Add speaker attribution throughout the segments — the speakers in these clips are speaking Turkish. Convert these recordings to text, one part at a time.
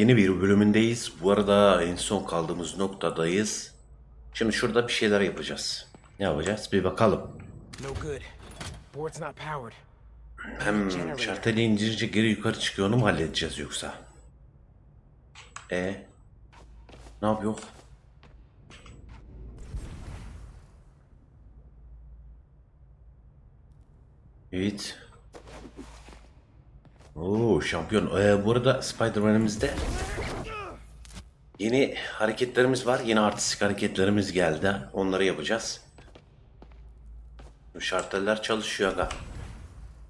Speaker 1: yeni bir bölümündeyiz. Bu arada en son kaldığımız noktadayız. Şimdi şurada bir şeyler yapacağız. Ne yapacağız? Bir bakalım. Hem şarteli indirince geri yukarı çıkıyor onu mu halledeceğiz yoksa? E ne yapıyor? Evet. Oo şampiyon. Ee, bu arada Spider-Man'imizde yeni hareketlerimiz var. Yeni artistik hareketlerimiz geldi. Onları yapacağız. Şarteller çalışıyor aga.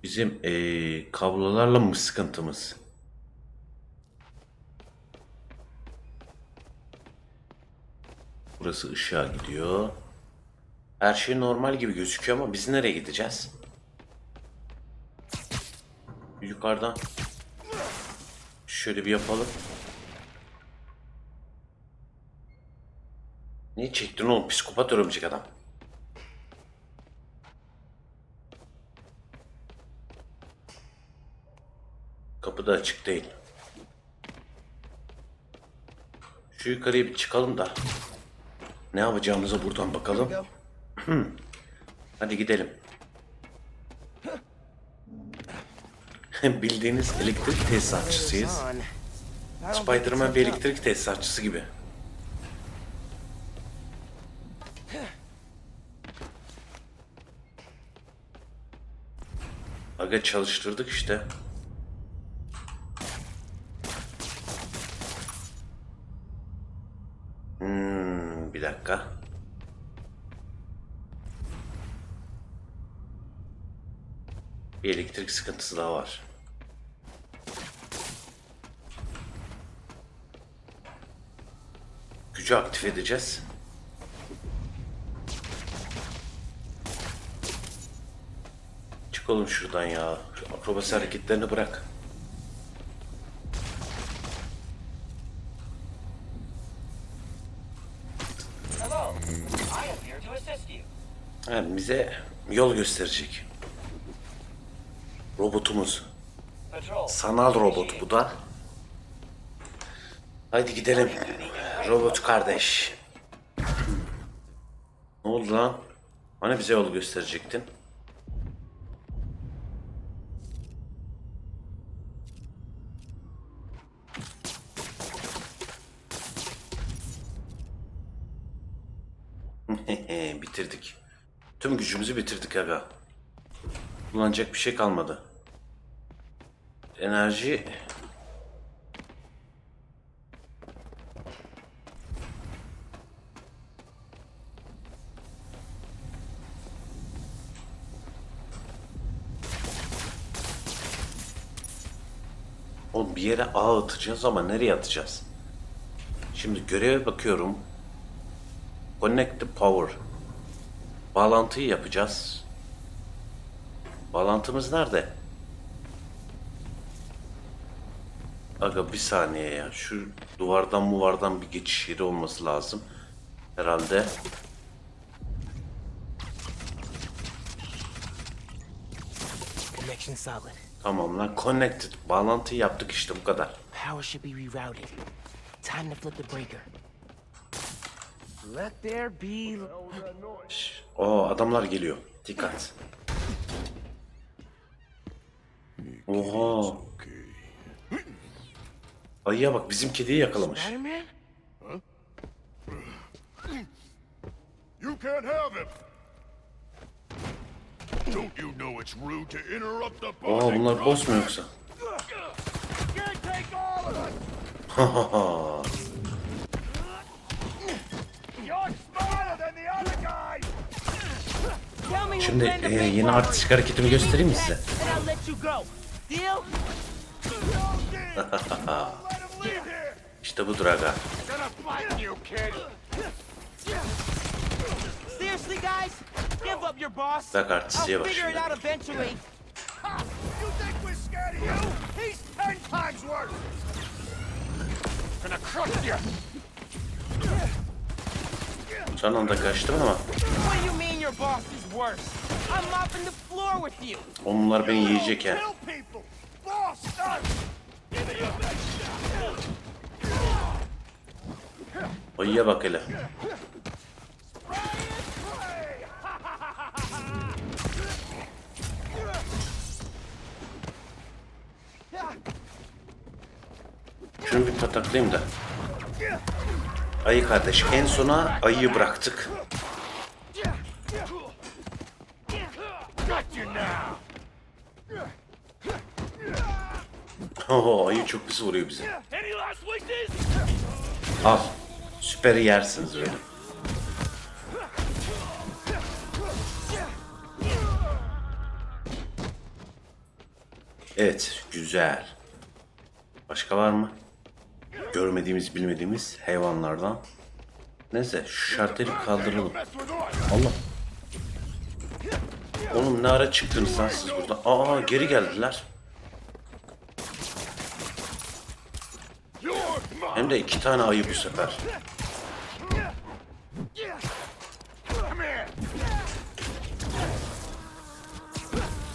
Speaker 1: Bizim eee, kablolarla mı sıkıntımız? Burası ışığa gidiyor. Her şey normal gibi gözüküyor ama biz nereye gideceğiz? Yukarıdan. Şöyle bir yapalım. Niye çektin oğlum? Psikopat örümcek adam. Kapı da açık değil. Şu yukarıya bir çıkalım da. Ne yapacağımıza buradan bakalım. Hmm. Hadi gidelim. Bildiğiniz elektrik tesisatçısıyız. Spider-Man bir elektrik tesisatçısı gibi. Aga çalıştırdık işte. Hmm, bir dakika. Bir elektrik sıkıntısı daha var. Gücü aktif edeceğiz. Çık oğlum şuradan ya. Şu akrobasi hareketlerini bırak. Yani bize yol gösterecek. Robotumuz. Sanal robot bu da. Haydi gidelim. Robot kardeş. Ne oldu lan? Hani bize yol gösterecektin? bitirdik. Tüm gücümüzü bitirdik aga. Kullanacak bir şey kalmadı. Enerji Oğlum bir yere ağ atacağız ama nereye atacağız? Şimdi göreve bakıyorum. Connect the power. Bağlantıyı yapacağız. Bağlantımız nerede? Aga bir saniye ya. Şu duvardan muvardan bir geçiş yeri olması lazım. Herhalde.
Speaker 2: Connection solid.
Speaker 1: Tamam lan connected. Bağlantıyı yaptık işte bu kadar.
Speaker 2: Power should be rerouted. Time to flip the breaker. Let there be.
Speaker 1: Şş, Oo adamlar geliyor. Dikkat. Oha. Ayıya bak bizim kediyi yakalamış.
Speaker 3: You can't have him! Don't you know it's rude to interrupt the
Speaker 1: Aa bunlar boss mu yoksa?
Speaker 2: Me
Speaker 1: Şimdi e, yeni artistik hareketimi göstereyim mi size? İşte budur aga.
Speaker 2: Seriously, guys? Give up your boss.
Speaker 1: Bak artistliğe
Speaker 2: I'll
Speaker 1: bak
Speaker 2: figure it
Speaker 1: şimdi.
Speaker 2: out eventually.
Speaker 3: Ha! You think we're scared of you? He's ten times worse! Gonna crush you!
Speaker 1: Son anda kaçtım ama
Speaker 2: What do you mean your boss is worse? I'm mopping the floor with you.
Speaker 1: onlar beni yiyecek ya.
Speaker 3: Kill people! Boss us!
Speaker 1: Ayıya bak hele. Şunu bir pataklayayım da. Ayı kardeş en sona ayıyı bıraktık. Oho ayı çok pis vuruyor bize. Al. Süperi yersiniz öyle. Evet, güzel. Başka var mı? Görmediğimiz, bilmediğimiz hayvanlardan. Neyse, şu şarteli kaldıralım. Allah. Oğlum ne ara çıktınız lan siz buradan? Aa, geri geldiler. Hem de iki tane ayı bu sefer.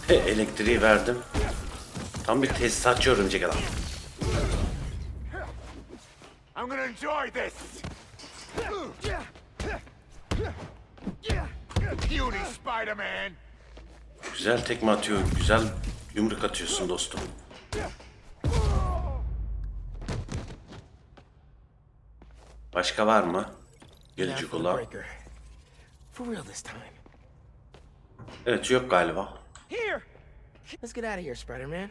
Speaker 1: He, elektriği verdim. Tam bir tesisatçı örümcek adam.
Speaker 3: I'm gonna enjoy this! Beauty, Spider-Man!
Speaker 1: Güzel tekme atıyor, güzel yumruk atıyorsun dostum. Başka var mı? Gelecek olan. Evet yok galiba.
Speaker 2: Here! Let's get out of here, Spider-Man.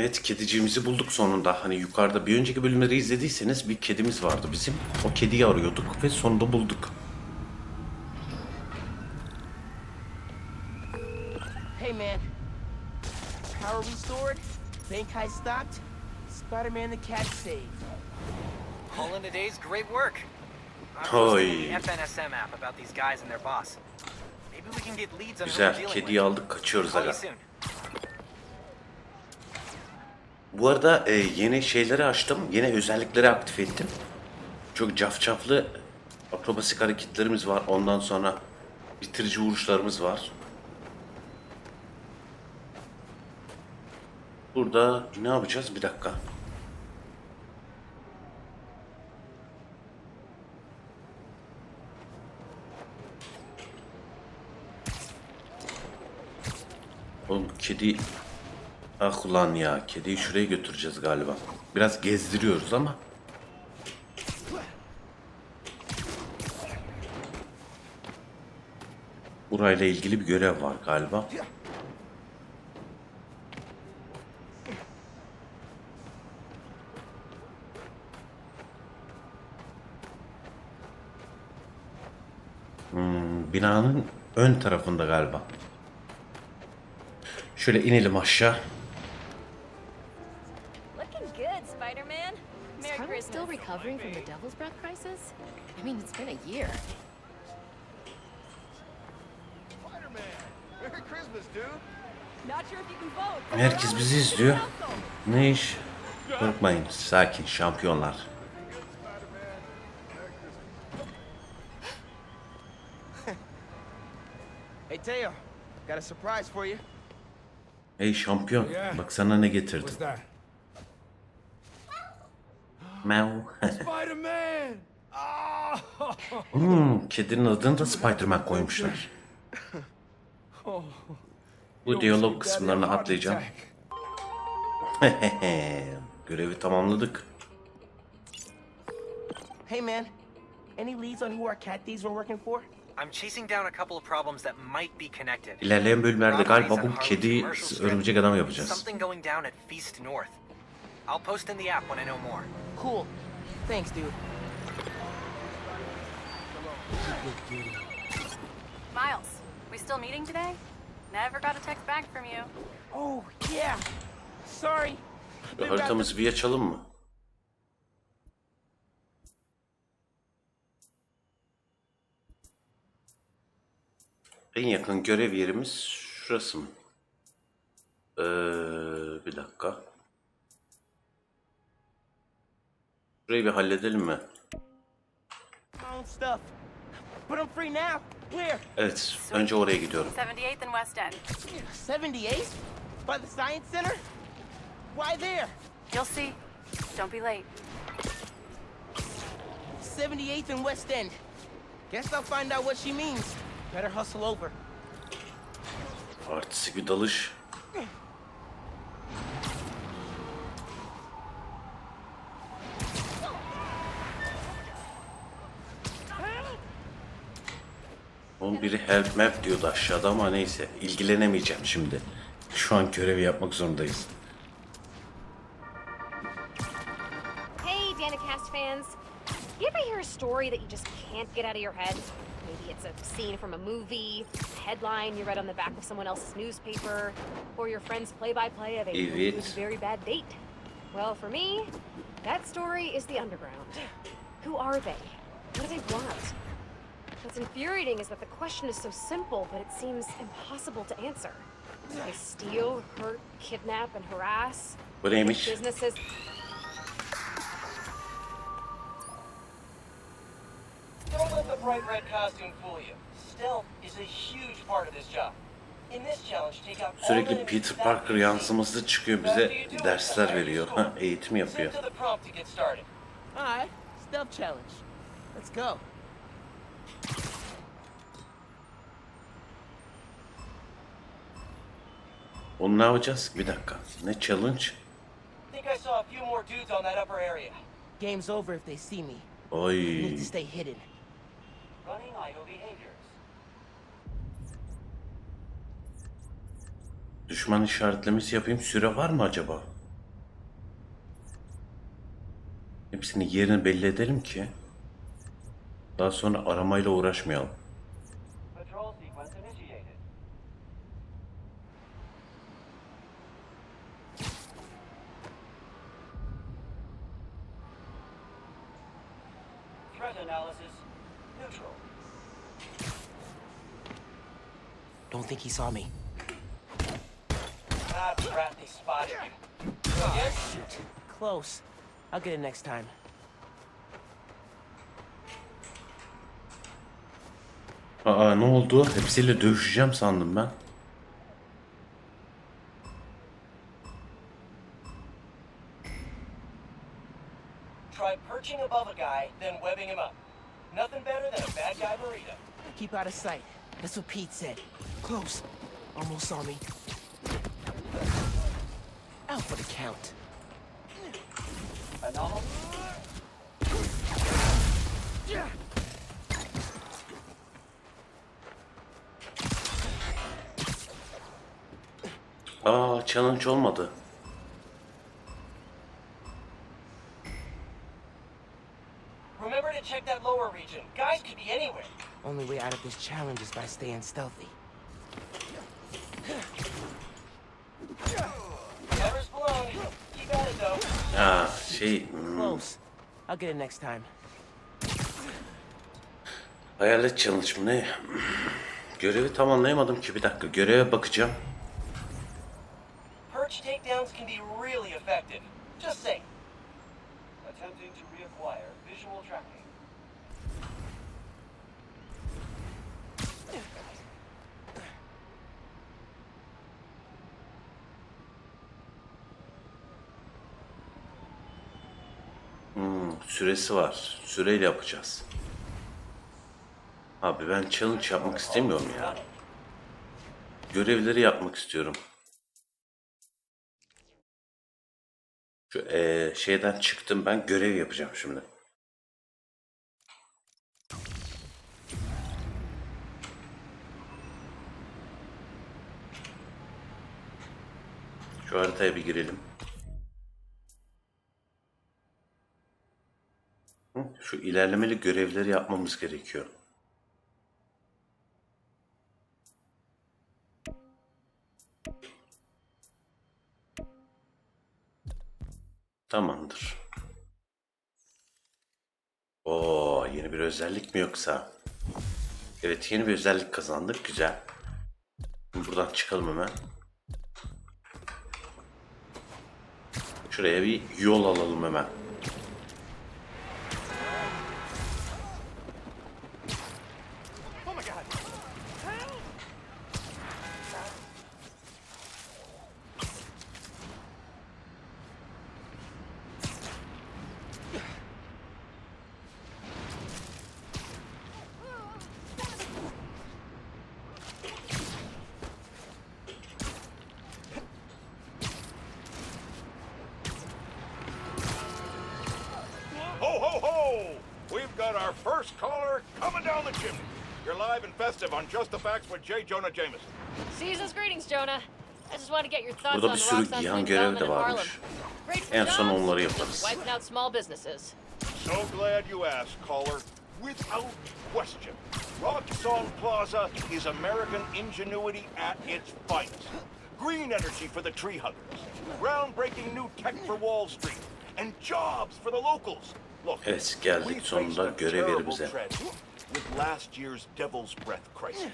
Speaker 1: Evet kediciğimizi bulduk sonunda. Hani yukarıda bir önceki bölümleri izlediyseniz bir kedimiz vardı bizim. O kediyi arıyorduk ve sonunda bulduk.
Speaker 2: Hey, man. Power restored, bank heist stopped, Spider-Man the cat saved.
Speaker 4: All in a day's great work. I'm
Speaker 1: Oy.
Speaker 4: posting the FNSM app about these guys and their boss. Maybe we can get leads on
Speaker 1: Güzel. Kediyi aldık kaçıyoruz aga.
Speaker 4: you soon.
Speaker 1: Bu arada e, yeni şeyleri açtım. Yeni özellikleri aktif ettim. Çok cafcaflı akrobasik hareketlerimiz var. Ondan sonra bitirici vuruşlarımız var. Burada ne yapacağız? Bir dakika. Oğlum kedi... Ah ulan ya. Kediyi şuraya götüreceğiz galiba. Biraz gezdiriyoruz ama. Burayla ilgili bir görev var galiba. Hmm, binanın ön tarafında galiba. Şöyle inelim aşağı.
Speaker 5: Recovering from the Devil's Breath crisis? I mean, it's been a year.
Speaker 3: Spider-Man! Merry Christmas, dude!
Speaker 6: Not sure if you can vote.
Speaker 1: Herkes bizi izliyor. Ne iş? Korkmayın, sakin, şampiyonlar.
Speaker 2: Hey, Teo. Got a surprise for you.
Speaker 1: Hey şampiyon, bak sana ne getirdim. Meow.
Speaker 3: Spider-Man!
Speaker 1: Hmm, kedinin adını da Spider-Man koymuşlar. Bu diyalog kısımlarını atlayacağım. Görevi tamamladık.
Speaker 2: Hey, man. Any leads on who our cat thieves were working for?
Speaker 4: I'm chasing down a couple of problems that might be connected.
Speaker 1: İlerleyen bölümlerde galiba bu kedi örümcek adam yapacağız.
Speaker 4: Something going down at Feast North. I'll post in the app when I know more.
Speaker 2: Cool. Thanks, dude.
Speaker 6: Miles, we still meeting today? Never got a text back from you.
Speaker 2: Oh, yeah. Sorry.
Speaker 1: Ve haritamızı bir açalım mı? En yakın görev yerimiz şurası mı? Ee, bir dakika. Burayı bir halledelim mi? Evet, önce oraya gidiyorum.
Speaker 6: 78th and West End.
Speaker 2: 78? By the Science Center? Why there?
Speaker 6: You'll see. Don't be late.
Speaker 2: 78th and West End. Guess I'll find out what she means. Better hustle over.
Speaker 1: Artistik bir dalış. Oğlum biri help map diyordu aşağıda ama neyse ilgilenemeyeceğim şimdi. Şu an görevi yapmak zorundayız.
Speaker 7: Hey, Danicast fans. You ever hear a story that you just can't get out of your head? Maybe it's a scene from a movie, a headline you read on the back of someone else's newspaper, or your friend's play-by-play of a
Speaker 1: Evet.
Speaker 7: very bad date. Well, for me, that story is the underground. Who are they? What do they want? What's infuriating is that the question is so simple, but it seems impossible to answer. They steal, hurt, kidnap, and harass.
Speaker 1: Bu neymiş?
Speaker 7: Businesses
Speaker 8: Don't let the bright red costume fool you. Stealth is a huge part of this job. In this challenge, take out all
Speaker 1: Sürekli
Speaker 8: enemies
Speaker 1: Peter
Speaker 8: without
Speaker 1: Parker
Speaker 8: losing.
Speaker 1: yansıması çıkıyor bize dersler veriyor. Ha, eğitim yapıyor.
Speaker 8: Stick to the prompt to get started.
Speaker 2: Alright, stealth challenge. Let's go.
Speaker 1: Onu ne yapacağız? Bir dakika. Ne challenge?
Speaker 8: think I saw a few more dudes on that upper area.
Speaker 2: Game's over if they see me.
Speaker 1: Oy.
Speaker 2: Need to stay hidden.
Speaker 8: Running idle behaviors.
Speaker 1: Düşman işaretlemesi yapayım. Süre var mı acaba? Hepsini yerini belli edelim ki daha sonra aramayla uğraşmayalım.
Speaker 2: Saw me.
Speaker 8: Ah, brat, they spotted you. Again?
Speaker 2: Shoot. Close. I'll get it next time.
Speaker 1: Aa ne oldu? Hepsiyle dövüşeceğim sandım ben.
Speaker 8: Try perching above a guy, then webbing him up. Nothing better than a bad guy burrito.
Speaker 2: Keep out of sight. That's what Pete said. Close. Almost saw me. Out for the count.
Speaker 8: Anomaly?
Speaker 1: Aa challenge olmadı.
Speaker 8: Remember to check that lower region. Guys could be anywhere.
Speaker 2: Only way out of this challenge is by staying stealthy.
Speaker 1: Aa şey hmm,
Speaker 2: Close. I'll get it next time.
Speaker 1: hayalet challenge mı ne? Görevi tamamlayamadım ki bir dakika. Göreve bakacağım.
Speaker 8: Perch takedowns can be really effective. Just saying. Attempting to reacquire visual tracking.
Speaker 1: Süresi var. Süreyle yapacağız. Abi ben challenge yapmak istemiyorum ya. Görevleri yapmak istiyorum. Şu eee, şeyden çıktım ben görev yapacağım şimdi. Şu haritaya bir girelim. Şu ilerlemeli görevleri yapmamız gerekiyor. Tamamdır. Oo, yeni bir özellik mi yoksa? Evet, yeni bir özellik kazandık. Güzel. Buradan çıkalım hemen. Şuraya bir yol alalım hemen.
Speaker 3: J. Jonah Jameson.
Speaker 7: Season's greetings, Jonah. I just want to get your thoughts
Speaker 1: Burada
Speaker 7: on
Speaker 1: bir sürü
Speaker 7: Roxxon's
Speaker 1: yan
Speaker 7: new
Speaker 1: görev
Speaker 7: development
Speaker 1: de
Speaker 7: in Harlem.
Speaker 1: varmış.
Speaker 7: Great for
Speaker 1: En son onları yaparız.
Speaker 7: Wiping out small businesses.
Speaker 3: So glad you asked, caller. Without question, Roxon Plaza is American ingenuity at its finest. Green energy for the tree huggers, groundbreaking new tech for Wall Street, and jobs for the locals. Look,
Speaker 1: Evet, geldik
Speaker 3: we
Speaker 1: sonunda
Speaker 3: faced a
Speaker 1: görev
Speaker 3: terrible
Speaker 1: yerimize.
Speaker 3: With last year's Devil's Breath crisis.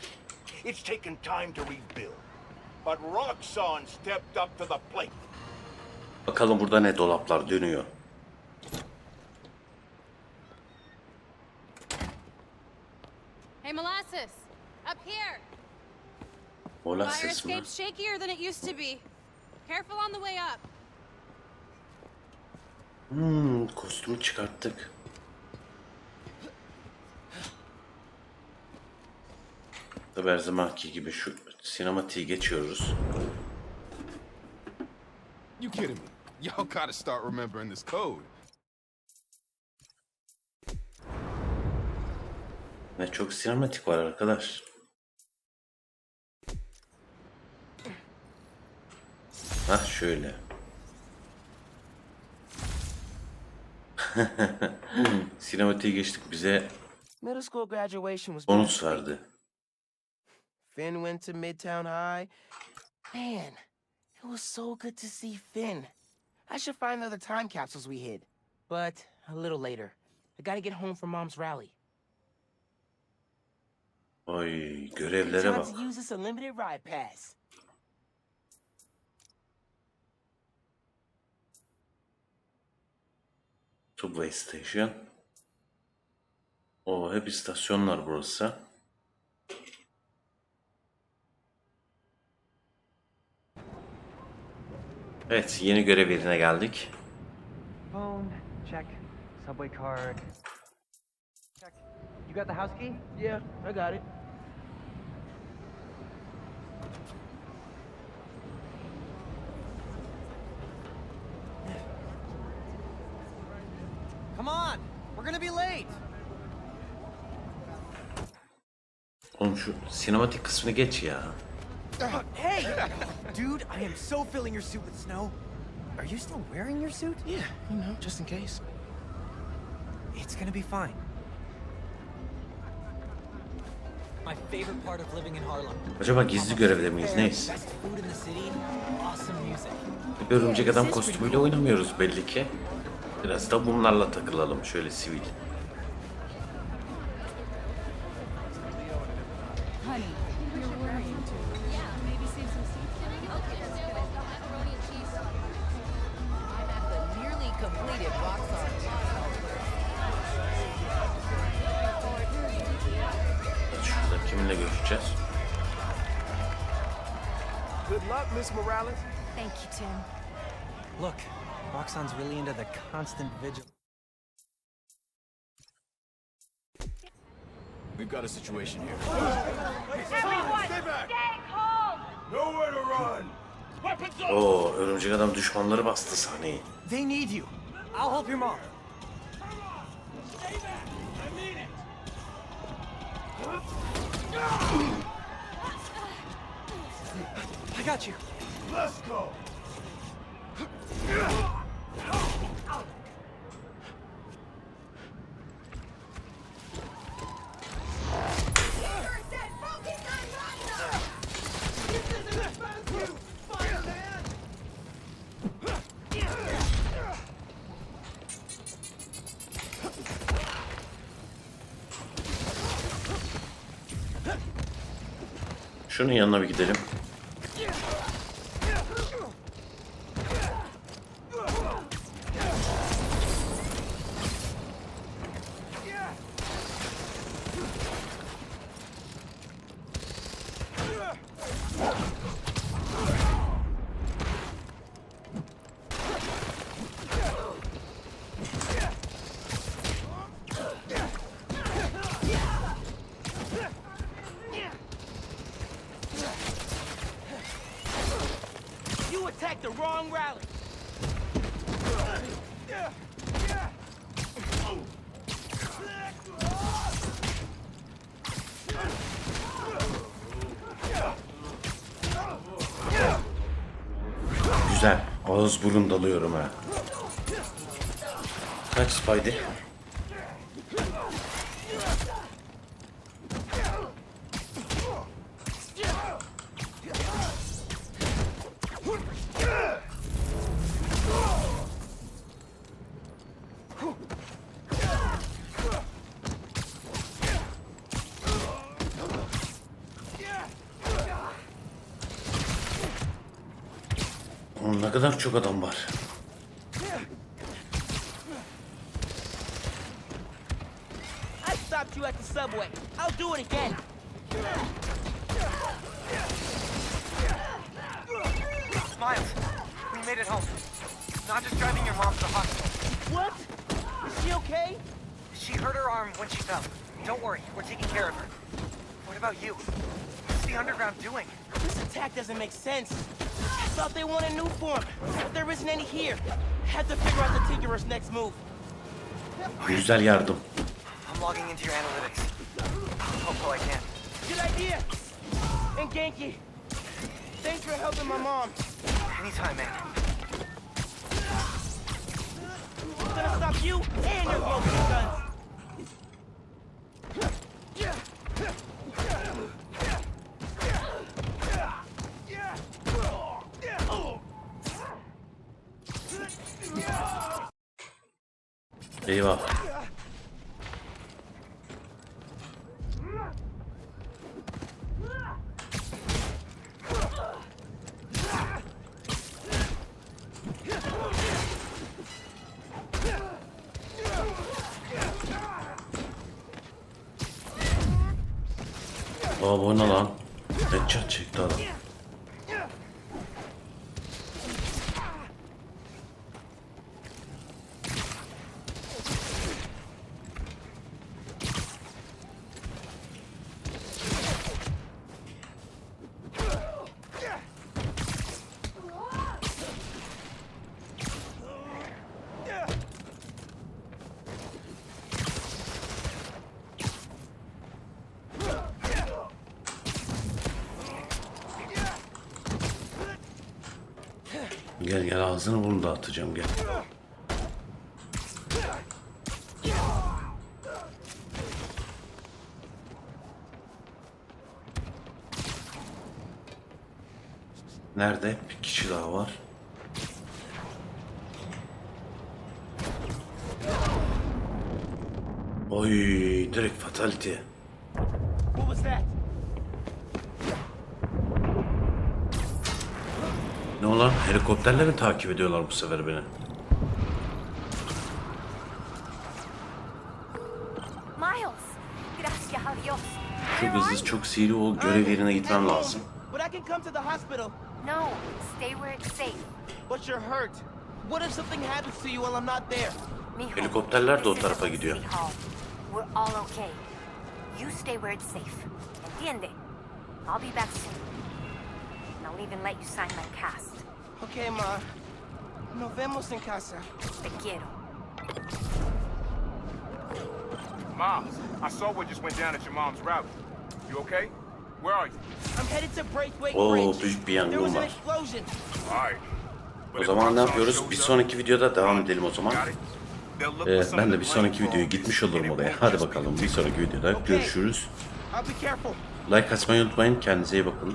Speaker 3: It's taken time to rebuild. But Roxon stepped up to the plate.
Speaker 1: Bakalım burada ne dolaplar dönüyor.
Speaker 9: Hey, Molasses! Up here! Fire
Speaker 1: ses mi?
Speaker 9: escape's shakier than it used to be. Careful on the way up.
Speaker 1: Hmm, kostümü çıkarttık. Tabi her zamanki gibi şu sinematiği geçiyoruz.
Speaker 10: You kidding me? Y'all gotta start remembering this code.
Speaker 1: Ne çok sinematik var arkadaş. Hah şöyle. Sinematiği geçtik bize
Speaker 2: Middle school graduation was
Speaker 1: bonus verdi.
Speaker 2: Finn went to Midtown High. Man, it was so good to see Finn. I should find the other time capsules we hid. But a little later. I gotta get home for Mom's rally.
Speaker 1: Oy görevlere
Speaker 2: Time
Speaker 1: bak.
Speaker 2: to use this unlimited ride pass.
Speaker 1: Subway Station. O hep istasyonlar burası. Evet yeni görev yerine geldik.
Speaker 4: Phone, check. Subway card. Check. You got the house key?
Speaker 2: Yeah, I got it.
Speaker 4: Come on! We're gonna be late!
Speaker 1: Oğlum şu sinematik kısmını geç ya.
Speaker 4: Hey! Dude, I am so filling your suit with snow. Are you still wearing your suit?
Speaker 2: Yeah, you know, just in case.
Speaker 4: It's gonna be fine. My favorite part of living in Harlem.
Speaker 1: Acaba gizli görevde miyiz neyiz?
Speaker 4: Best food in the city, awesome music.
Speaker 1: Bir örümcek adam kostümüyle oynamıyoruz belli ki. Biraz da bunlarla takılalım şöyle sivil.
Speaker 3: Good luck, Miss Morales.
Speaker 5: Thank you, Tim.
Speaker 4: Look, Roxanne's really into the constant vigil.
Speaker 10: We've got a situation here.
Speaker 3: Nowhere to run.
Speaker 1: Oo örümcek adam düşmanları bastı sahneyi.
Speaker 4: They need you. I'll help your mom. I got you.
Speaker 3: Let's go.
Speaker 1: Şunun yanına bir gidelim.
Speaker 2: You attacked the wrong rally.
Speaker 1: Güzel. Ağız burun dalıyorum ha. Kaç Spidey? Çok adam var.
Speaker 2: I stopped you at the subway. I'll do it again.
Speaker 4: Miles, we made it home. Not just driving your mom to the hospital.
Speaker 2: What? Is she okay?
Speaker 4: She hurt her arm when she fell. Don't worry, we're taking care of her. What about you? What's the underground doing?
Speaker 2: This attack doesn't make sense. I thought they wanted new form, but there isn't any here. Had to figure out the Tinkerer's next move.
Speaker 1: Güzel yardım.
Speaker 4: I'm logging into your analytics. Hopeful I can.
Speaker 2: Good idea. And Genki, thanks for helping my mom.
Speaker 4: Anytime, man.
Speaker 2: I'm gonna stop you and your broken guns.
Speaker 1: Eyvah. Aa bu ne lan? Headshot çekti adam. Gel gel ağzını bunu da atacağım gel. Nerede? Bir kişi daha var. Oy, direkt fatality.
Speaker 2: What was that?
Speaker 1: Ne olan? Helikopterle mi takip ediyorlar bu sefer beni? Çok hızlı, çok seri ol. Görev yerine gitmem lazım.
Speaker 2: But I can come to the hospital.
Speaker 5: No, stay where it's safe.
Speaker 2: But you're hurt. What if something happens to you while I'm not there?
Speaker 5: Mijo,
Speaker 1: Helikopterler de o tarafa gidiyor.
Speaker 5: sweet home. We're all okay. You stay where it's safe. Entiende? I'll be back soon. And I'll even let you sign my cast.
Speaker 2: Okay, Ma. Nos vemos en casa.
Speaker 5: Te quiero.
Speaker 10: Miles, I saw what just went down at your mom's rally. You okay? Where are you?
Speaker 2: I'm headed to Braithwaite
Speaker 1: Oo, büyük bir
Speaker 2: There
Speaker 1: yangın
Speaker 2: was an
Speaker 1: var.
Speaker 2: explosion.
Speaker 10: All right. But
Speaker 1: O zaman ne yapıyoruz? Bir sonraki videoda devam edelim o zaman. Ee, ben de bir sonraki videoya gitmiş olurum oraya. Hadi bakalım bir sonraki videoda görüşürüz. Like atmayı unutmayın. Kendinize iyi bakın.